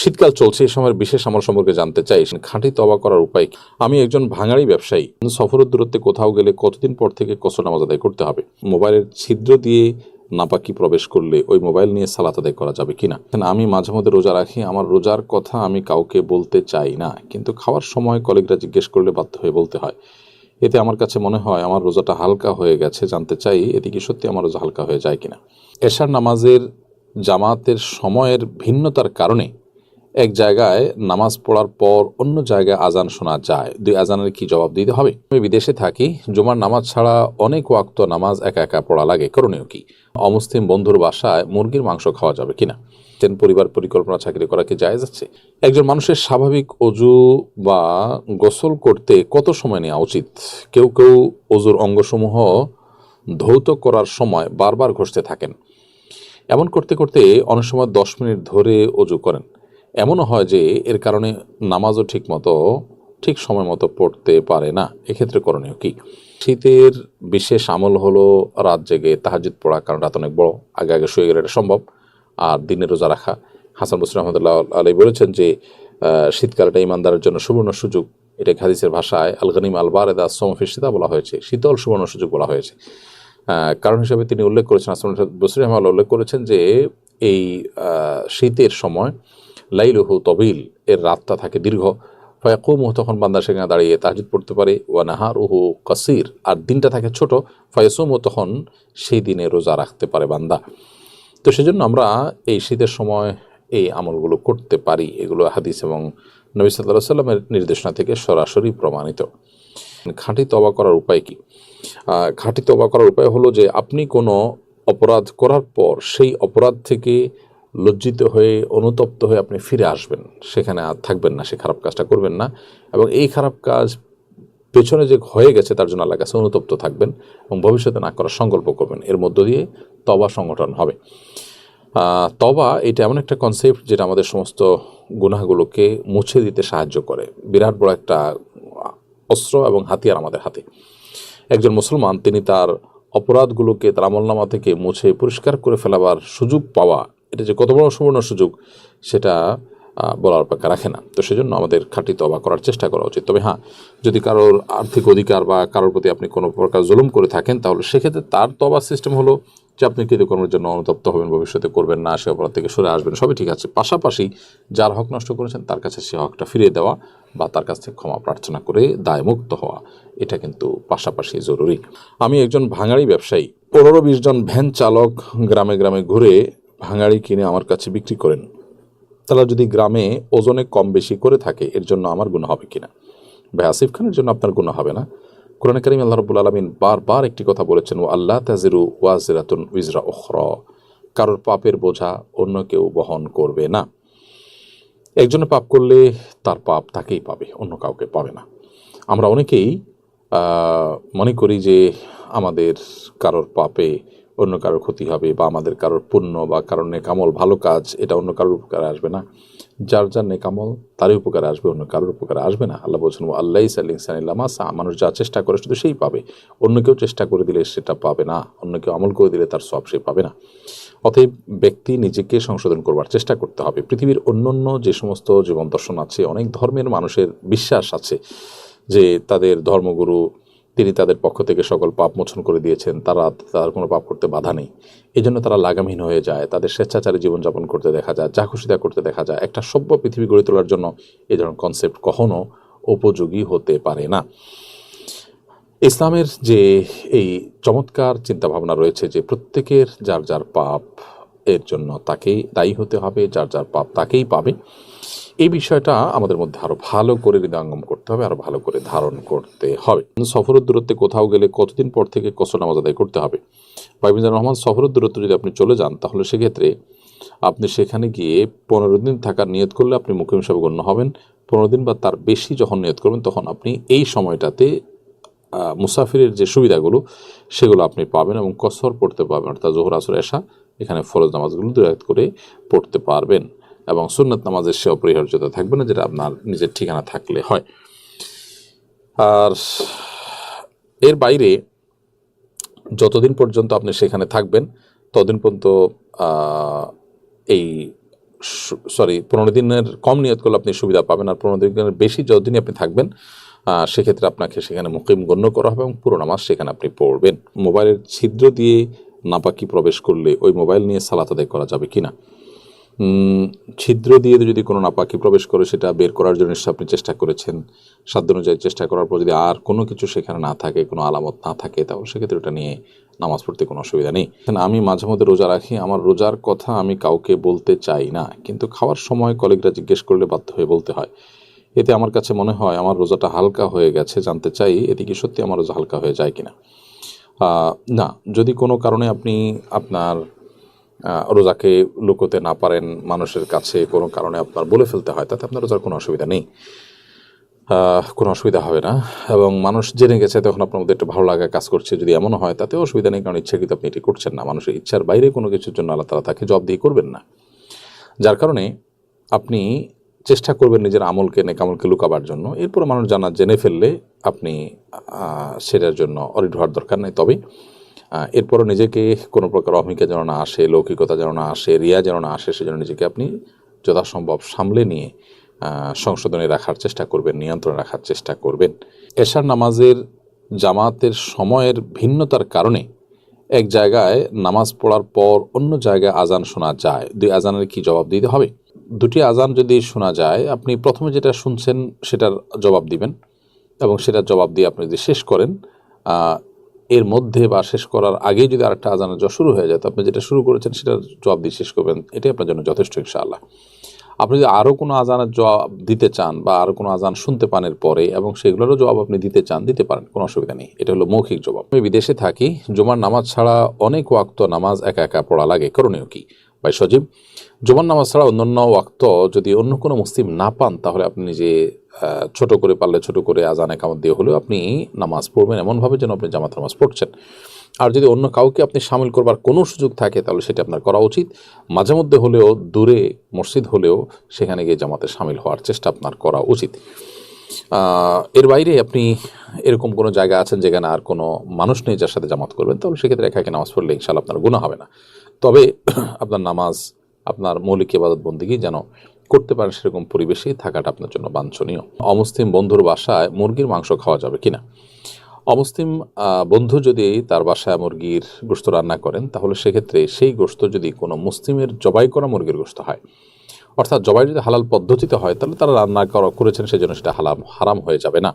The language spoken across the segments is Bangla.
শীতকাল চলছে এই সময়ের বিশেষ আমল সম্পর্কে জানতে চাই। খাঁটি তবা করার উপায়? আমি একজন ভাঙাড়ি ব্যবসায়ী। সফরের দূরত্বে কোথাও গেলে কতদিন পর থেকে কসর নামাজ আদায় করতে হবে? মোবাইলের ছিদ্র দিয়ে নাপাকি প্রবেশ করলে ওই মোবাইল নিয়ে সালাত আদায় করা যাবে কেন? আমি মাঝে মধ্যে রোজা রাখি, আমার রোজার কথা আমি কাউকে বলতে চাই না। কিন্তু খাওয়ার সময় কলিগরা জিজ্ঞেস করলে বাধ্য হয়ে বলতে হয়। এতে আমার কাছে মনে হয় আমার রোজাটা হালকা হয়ে গেছে, জানতে চাই এতে কি সত্যি আমার রোজা হালকা হয়ে যায় কিনা? এশার নামাজের জামাতের সময়ের ভিন্নতার কারণে এক জায়গায় নামাজ পড়ার পর অন্য জায়গায় আজান শোনা যায়। দুই আজানের কি জবাব দিতে হবে? আমি বিদেশে থাকি, জুমার নামাজ ছাড়া অনেক ওয়াক্ত নামাজ একা একা পড়া লাগে। করণীয় কি? অমুসলিম বন্ধুর বাসায় মুরগির মাংস খাওয়া যাবে কিনা? তেন পরিবার পরিকল্পনা চাকরি করা কি জায়েজ যাচ্ছে একজন মানুষের স্বাভাবিক অজু বা গোসল করতে কত সময় নেওয়া উচিত? কেউ কেউ অজুর অঙ্গসমূহ ধৌত করার সময় বারবার ঘষতে থাকেন। এমন করতে করতে অনেক সময় দশ মিনিট ধরে অজু করেন। এমনও হয় যে এর কারণে নামাজও ঠিক মতো, ঠিক সময় মতো পড়তে পারে না। এক্ষেত্রে করণীয় কি? শীতের বিশেষ আমল হলো রাত জেগে তাহাজিদ পড়া, কারণ রাত অনেক বড়। আগে আগে শুয়ে গেলে এটা সম্ভব। আর দিনে রোজা রাখা। হাসান বসির রহমতুল্লাহ আলী বলেছেন যে শীতকালটা ইমানদারের জন্য সুবর্ণ সুযোগ। এটা হাদিসের ভাষায় আল গনিম আল বারেদা সমফিসিদা বলা হয়েছে। শীতল সুবর্ণ সুযোগ বলা হয়েছে। কারণ হিসেবে তিনি উল্লেখ করেছেন, হাসান বসির রহমান উল্লেখ করেছেন যে, এই শীতের সময় লাইলুহু তবিল, এর রাতটা থাকে দীর্ঘ। ফয়াকুমুহ, তখন বান্দা সেখানে দাঁড়িয়ে তাহাজুদ পড়তে পারে। ওয়া নাহারুহু কাসির, আর দিনটা থাকে ছোট। ফয়াসুমও তখন সেই দিনে রোজা রাখতে পারে বান্দা। তো সেজন্য আমরা এই শীতের সময় এই আমলগুলো করতে পারি। এগুলো হাদিস এবং নবী সাল্লাহ সাল্লামের নির্দেশনা থেকে সরাসরি প্রমাণিত। খাঁটি তবা করার উপায় কি? খাঁটি তবা করার উপায় হলো যে, আপনি কোনো অপরাধ করার পর সেই অপরাধ থেকে লজ্জিত হয়ে, অনুতপ্ত হয়ে আপনি ফিরে আসবেন। সেখানে আর থাকবেন না, সে খারাপ কাজটা করবেন না। এবং এই খারাপ কাজ পেছনে যে হয়ে গেছে, তার জন্য আল্লাহ কাছে অনুতপ্ত থাকবেন এবং ভবিষ্যতে না করার সংকল্প করবেন। এর মধ্য দিয়ে তবা সংগঠন হবে। তবা এটা এমন একটা কনসেপ্ট যেটা আমাদের সমস্ত গুনাহগুলোকে মুছে দিতে সাহায্য করে। বিরাট বড় একটা অস্ত্র এবং হাতিয়ার আমাদের হাতে। একজন মুসলমান, তিনি তার অপরাধগুলোকে, তার আমলনামা থেকে মুছে, পরিষ্কার করে ফেলাবার সুযোগ পাওয়া এটা যে কত বড় সুবর্ণ সুযোগ, সেটা বলার অপেক্ষা রাখে না। তো সেজন্য আমাদের খাঁটি তবা করার চেষ্টা করা উচিত। তবে হ্যাঁ যদি কারোর আর্থিক অধিকার বা কারোর প্রতি আপনি কোনো প্রকার জুলুম করে থাকেন, তাহলে সেক্ষেত্রে তার তবা সিস্টেম হলো যে আপনি কৃতকর্মের জন্য অনুতপ্ত হবেন, ভবিষ্যতে করবেন না, সে অপরাধ থেকে সরে আসবেন, সবই ঠিক আছে। পাশাপাশি যার হক নষ্ট করেছেন, তার কাছে সে হকটা ফিরিয়ে দেওয়া বা তার কাছ থেকে ক্ষমা প্রার্থনা করে দায়মুক্ত হওয়া, এটা কিন্তু পাশাপাশি জরুরি। আমি একজন ভাঙাড়ি ব্যবসায়ী। পনেরো বিশ জন ভ্যান চালক গ্রামে গ্রামে ঘুরে ভাঙাড়ি কিনে আমার কাছে বিক্রি করেন। তারা যদি গ্রামে ওজনে কম বেশি করে থাকে, এর জন্য আমার গুণ হবে কিনা? ভাই আসিফ খানের জন্য আপনার গুণ হবে না? কোরআন করিম আল্লাহ রবুল আলমিন বারবার একটি কথা বলেছেন ও আল্লাহ তাজিরু ওয়াজিরাতুন উইজরা ওখর কারোর পাপের বোঝা অন্য কেউ বহন করবে না। একজনে পাপ করলে তার পাপ তাকেই পাবে, অন্য কাউকে পাবে না। আমরা অনেকেই মনে করি যে আমাদের কারোর পাপে অন্য কারোর ক্ষতি হবে বা আমাদের কারোর পুণ্য বা কারোর নেকামল ভালো কাজ, এটা অন্য কারোর উপকারে আসবে না। যার যার নেকামল, তারই উপকারে আসবে, অন্য কারোর উপকারে আসবে না। আল্লাহ বলছেন আল্লাহ সাল্লামাসা মানুষ যা চেষ্টা করে শুধু সেই পাবে। অন্য কেউ চেষ্টা করে দিলে সেটা পাবে না। অন্য কেউ আমল করে দিলে তার সব সে পাবে না। অতএব ব্যক্তি নিজেকে সংশোধন করবার চেষ্টা করতে হবে। পৃথিবীর অন্যান্য যে সমস্ত জীবন দর্শন আছে, অনেক ধর্মের মানুষের বিশ্বাস আছে যে তাদের ধর্মগুরু তিনি তাদের পক্ষ থেকে সকল পাপ মোচন করে দিয়েছেন, তারা তার কোনো পাপ করতে বাধা নেই। এই জন্য তারা লাগামহীন হয়ে যায়, তাদের স্বেচ্ছাচারী জীবনযাপন করতে দেখা যায়, যা খুশি তা করতে দেখা যায়। একটা সভ্য পৃথিবী গড়ে তোলার জন্য এই ধরনের কনসেপ্ট কখনো উপযোগী হতে পারে না। ইসলামের যে এই চমৎকার চিন্তাভাবনা রয়েছে যে প্রত্যেকের যার যার পাপ এর জন্য তাকেই দায়ী হতে হবে, যার যার পাপ তাকেই পাবে। এই বিষয়টা আমাদের মধ্যে আরও ভালো করে হৃদয়ঙ্গম করতে হবে, আরও ভালো করে ধারণ করতে হবে। সফরের দূরত্বে কোথাও গেলে কতদিন পর থেকে কসর নামাজ আদায় করতে হবে? বাইবিন্দর রহমান, সফরের দূরত্ব যদি আপনি চলে যান, তাহলে সেক্ষেত্রে আপনি সেখানে গিয়ে পনেরো দিন থাকার নিয়ত করলে আপনি মুকিম হিসাবে গণ্য হবেন। পনেরো দিন বা তার বেশি যখন নিয়ত করবেন, তখন আপনি এই সময়টাতে মুসাফিরের যে সুবিধাগুলো, সেগুলো আপনি পাবেন এবং কসর পড়তে পারবেন অর্থাৎ জোহর, আসর এসা এখানে ফরজ নামাজগুলো দুরাত করে পড়তে পারবেন এবং সুন্নাত নামাজের সে অপরিহার্যতা থাকবে না, যেটা আপনার নিজের ঠিকানা থাকলে হয়। আর এর বাইরে যতদিন পর্যন্ত আপনি সেখানে থাকবেন, ততদিন পর্যন্ত এই সরি, পনেরো দিনের কম নিয়ত করলে আপনি সুবিধা পাবেন আর পনেরো দিনের বেশি যতদিনই আপনি থাকবেন সেক্ষেত্রে আপনাকে সেখানে মুকিম গণ্য করা হবে এবং পুরো নামাজ সেখানে আপনি পড়বেন। মোবাইলের ছিদ্র দিয়ে নাপাকি প্রবেশ করলে ওই মোবাইল নিয়ে সালাত আদায় করা যাবে কি না ছিদ্র দিয়ে যদি কোনো নাপাকি প্রবেশ করে, সেটা বের করার জন্য আপনি চেষ্টা করেছেন। সাধ্য অনুযায়ী চেষ্টা করার পর যদি আর কোনো কিছু সেখানে না থাকে, কোনো আলামত না থাকে, তাহলে সেক্ষেত্রে ওটা নিয়ে নামাজ পড়তে কোনো অসুবিধা নেই। আমি মাঝে মধ্যে রোজা রাখি, আমার রোজার কথা আমি কাউকে বলতে চাই না, কিন্তু খাওয়ার সময় কলিগরা জিজ্ঞেস করলে বাধ্য হয়ে বলতে হয়। এতে আমার কাছে মনে হয়, আমার রোজাটা হালকা হয়ে গেছে, জানতে চাই এতে কি সত্যি আমার রোজা হালকা হয়ে যায় কিনা। না, যদি কোনো কারণে আপনি আপনার রোজাকে লুকোতে না পারেন মানুষের কাছে, কোনো কারণে আপনার বলে ফেলতে হয়, তাতে আপনার রোজার কোনো অসুবিধা নেই। কোনো অসুবিধা হবে না। এবং মানুষ জেনে গেছে, তখন আপনার মধ্যে একটু ভালো লাগা কাজ করছে, যদি এমনও হয়, তাতেও অসুবিধা নেই, কারণ ইচ্ছাকৃত আপনি এটি করছেন না। মানুষের ইচ্ছার বাইরে কোনো কিছুর জন্য আল্লাহ তালা তাকে জব দিয়ে করবেন না। যার কারণে আপনি চেষ্টা করবেন নিজের আমলকে নেকামলকে লুকাবার জন্য। এরপর মানুষ জানা জেনে ফেললে আপনি সেটার জন্য অরিড হওয়ার দরকার নেই। তবে এরপরও নিজেকে কোনো প্রকার অহমিকা যেন না আসে, লৌকিকতা যেন না আসে, রিয়া যেন না আসে, সেজন্য নিজেকে আপনি যথাসম্ভব সামলে নিয়ে সংশোধনে রাখার চেষ্টা করবেন, নিয়ন্ত্রণে রাখার চেষ্টা করবেন। এশার নামাজের, জামাতের সময়ের ভিন্নতার কারণে এক জায়গায় নামাজ পড়ার পর অন্য জায়গায় আজান শোনা যায়। দুই আজানের কি জবাব দিতে হবে? দুটি আজান যদি শোনা যায়, আপনি প্রথমে যেটা শুনছেন সেটার জবাব দিবেন এবং সেটার জবাব দিয়ে আপনি যদি শেষ করেন এর মধ্যে বা শেষ করার আগেই যদি আরেকটা আজানের জ শুরু হয়ে যায়, তো আপনি যেটা শুরু করেছেন সেটার জবাব দিয়ে শেষ করবেন। এটাই আপনার জন্য যথেষ্ট ইনশাআল্লাহ। আপনি যদি আরও কোনো আজানের জবাব দিতে চান বা আরও কোনো আজান শুনতে পান এর পরে এবং সেগুলোরও জবাব আপনি দিতে চান, দিতে পারেন, কোনো অসুবিধা নেই। এটা হলো মৌখিক জবাব। আমি বিদেশে থাকি, জুমার নামাজ ছাড়া অনেক ওয়াক্ত নামাজ একা একা পড়া লাগে। করণীয় কি? ভাই সজীব, জুমার নামাজ ছাড়া অন্যান্য ওয়াক্ত যদি অন্য কোনো মুসলিম না পান, তাহলে আপনি নিজে ছোট করে পারলে ছোট করে আজান একামত দিয়ে হলেও আপনি নামাজ পড়বেন। এমনভাবে যেন আপনি জামাত নামাজ পড়ছেন। আর যদি অন্য কাউকে আপনি সামিল করবার কোনো সুযোগ থাকে, তাহলে সেটা আপনার করা উচিত। মাঝে মধ্যে হলেও, দূরে মসজিদ হলেও সেখানে গিয়ে জামাতে সামিল হওয়ার চেষ্টা আপনার করা উচিত। এর বাইরে আপনি এরকম কোনো জায়গা আছেন যেখানে আর কোনো মানুষ নেই যার সাথে জামাত করবেন, তাহলে সেক্ষেত্রে একা একা নামাজ পড়লে ইনশাল্লাহ আপনার গুণা হবে না। তবে আপনার নামাজ, আপনার মৌলিক ইবাদত বন্দিগি যেন করতে পারেন সেরকম পরিবেশে থাকাটা আপনার জন্য বাঞ্ছনীয়। অমুসলিম বন্ধুর বাসায় মুরগির মাংস খাওয়া যাবে কিনা? অমুসলিম বন্ধু যদি তার বাসায় মুরগির গোস্ত রান্না করেন, তাহলে সেক্ষেত্রে সেই গোস্ত যদি কোনো মুসলিমের জবাই করা মুরগির গোস্ত হয়, অর্থাৎ জবাই যদি হালাল পদ্ধতিতে হয়, তাহলে তারা রান্না করা করেছেন, সেজন্য সেটা হালাম, হারাম হয়ে যাবে না।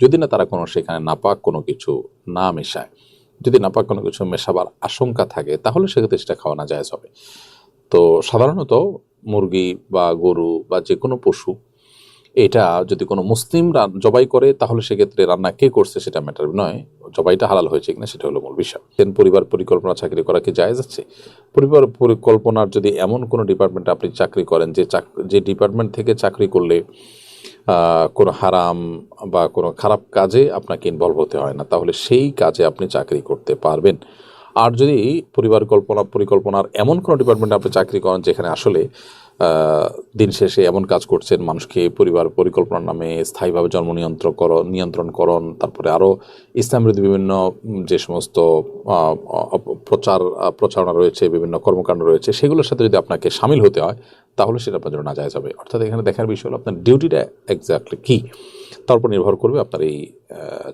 যদি না তারা কোনো সেখানে নাপাক কোনো কিছু না মেশায়। যদি নাপাক কোনো কিছু মেশাবার আশঙ্কা থাকে, তাহলে সেক্ষেত্রে সেটা খাওয়ানো যায় হবে। তো সাধারণত মুরগি বা গরু বা যে কোনো পশু, এটা যদি কোনো মুসলিম জবাই করে, তাহলে সেক্ষেত্রে রান্না কে করছে সেটা ম্যাটার নয়। জবাইটা হালাল হয়েছে কিনা সেটা হলো মূল বিষয়। দেন পরিবার পরিকল্পনা চাকরি করা কি জায়েজ আছে? পরিবার পরিকল্পনার যদি এমন কোনো ডিপার্টমেন্টে আপনি চাকরি করেন, যে চাক- যে ডিপার্টমেন্ট থেকে চাকরি করলে কোনো হারাম বা কোনো খারাপ কাজে আপনাকে ইনভলভ হতে হয় না। তাহলে সেই কাজে আপনি চাকরি করতে পারবেন। আর যদি পরিবার কল্পনা, পরিকল্পনার এমন কোনো ডিপার্টমেন্টে আপনি চাকরি করেন যেখানে আসলে দিন শেষে এমন কাজ করছেন, মানুষকে পরিবার পরিকল্পনার নামে স্থায়ীভাবে জন্ম নিয়ন্ত্রণ করো নিয়ন্ত্রণকরণ তারপরে আরও ইসলাম বিরোধী বিভিন্ন যে সমস্ত প্রচার প্রচারণা রয়েছে, বিভিন্ন কর্মকাণ্ড রয়েছে, সেগুলোর সাথে যদি আপনাকে সামিল হতে হয়, তাহলে সেটা আপনার জন্য না যায় যাবে অর্থাৎ এখানে দেখার বিষয় হলো আপনার ডিউটিটা এক্স্যাক্টলি কী? তার উপর নির্ভর করবে আপনার এই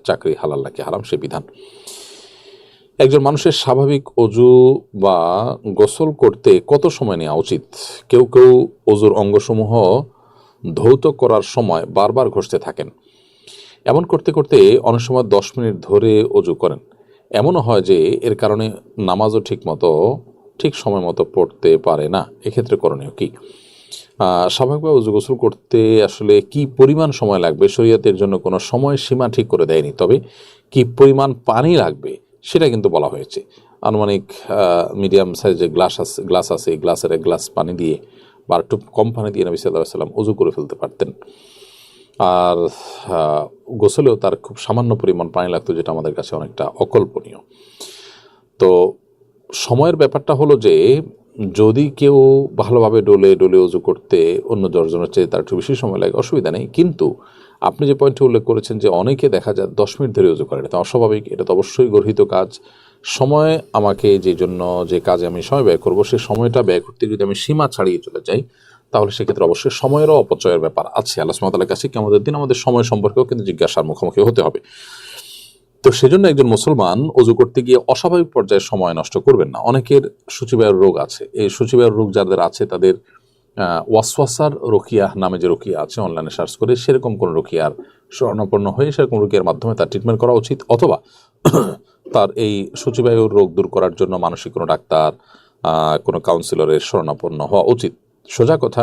চাকরি হালাল নাকি হারাম সে বিধান। একজন মানুষের স্বাভাবিক অজু বা গোসল করতে কত সময় নেওয়া উচিত? কেউ কেউ অজুর অঙ্গসমূহ ধৌত করার সময় বারবার ঘষতে থাকেন। এমন করতে করতে অনেক সময় দশ মিনিট ধরে অজু করেন। এমনও হয় যে এর কারণে নামাজও ঠিক মতো ঠিক সময় মতো পড়তে পারে না। এক্ষেত্রে করণীয় কী? স্বাভাবিকভাবে উজু গোসল করতে আসলে কি পরিমাণ সময় লাগবে? শরীয়তের জন্য কোনো সময় সীমা ঠিক করে দেয়নি। তবে কি পরিমাণ পানি লাগবে? সেটা কিন্তু বলা হয়েছে। আনুমানিক মিডিয়াম সাইজের গ্লাস আছে গ্লাস আছে গ্লাসের এক গ্লাস পানি দিয়ে বা একটু কম পানি দিয়ে নবী সাল্লাহ সাল্লাম উজু করে ফেলতে পারতেন। আর গোসলেও তার খুব সামান্য পরিমাণ পানি লাগতো, যেটা আমাদের কাছে অনেকটা অকল্পনীয়। তো সময়ের ব্যাপারটা হলো যে, যদি কেউ ভালোভাবে ডোলে ডোলে উজু করতে অন্য দশজনের চেয়ে তার একটু বেশি সময় লাগে, অসুবিধা নেই। কিন্তু আপনি যে পয়েন্টে উল্লেখ করেছেন যে অনেকে দেখা যায় দশ মিনিট ধরে উজু করেন এটা অস্বাভাবিক, এটা তো অবশ্যই গর্হিত কাজ। সময় আমাকে যে জন্য যে কাজে আমি সময় ব্যয় করব সেই সময়টা ব্যয় করতে যদি আমি সীমা ছাড়িয়ে চলে যাই, তাহলে সেক্ষেত্রে অবশ্যই সময়েরও অপচয়ের ব্যাপার আছে। আল্লাহ কাছে কি আমাদের দিন আমাদের সময় সম্পর্কেও কিন্তু জিজ্ঞাসার মুখোমুখি হতে হবে। তো সেজন্য একজন মুসলমান অজু করতে গিয়ে অস্বাভাবিক পর্যায়ে সময় নষ্ট করবেন না। অনেকের সূচিবায়ুর রোগ আছে। এই সূচিবায়ুর রোগ যাদের আছে, তাদের ওয়াসওয়াসার রোকিয়া নামে যে রোকিয়া আছে, অনলাইনে সার্চ করে সেরকম কোনো রোকিয়ার স্বর্ণপন্ন হয়ে সেরকম রোকিয়ার মাধ্যমে তার ট্রিটমেন্ট করা উচিত, অথবা তার এই সূচিবায়ুর রোগ দূর করার জন্য মানসিক কোনো ডাক্তার কোনো কাউন্সিলরের শরণাপন্ন হওয়া উচিত। সোজা কথা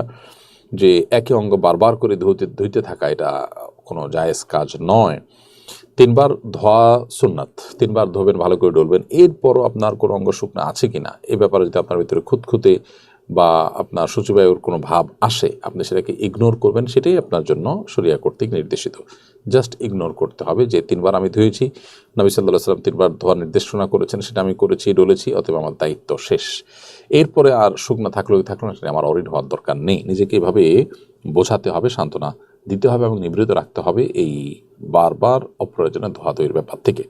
যে একই অঙ্গ বারবার করে ধুতে ধুইতে থাকা এটা কোনো জায়েজ কাজ নয়। তিনবার ধোয়া সুন্নাত, তিনবার ধোবেন, ভালো করে ডলবেন, এরপরও আপনার কোনো অঙ্গ শুকনো আছে কিনা, এ ব্যাপারে যদি আপনার ভিতরে খুঁতখুঁতে বা আপনার সূচিবায়ুর কোনো ভাব আসে, আপনি সেটাকে ইগনোর করবেন, সেটাই আপনার জন্য সরিয়া কর্তৃক নির্দেশিত। জাস্ট ইগনোর করতে হবে যে তিনবার আমি ধুয়েছি, নবী সাল্লাহ সাল্লাম তিনবার ধোয়ার নির্দেশনা করেছেন, সেটা আমি করেছি, ডলেছি অথবা আমার দায়িত্ব শেষ। এরপরে আর শুকনা থাকলেও থাকল না, সেটা আমার অরিড হওয়ার দরকার নেই। নিজেকে এভাবে বোঝাতে হবে, সান্ত্বনা দিতে হবে এবং নিবৃত রাখতে হবে এই বারবার অপ্রয়োজনে ধোয়াধুয়ির ব্যাপার থেকে।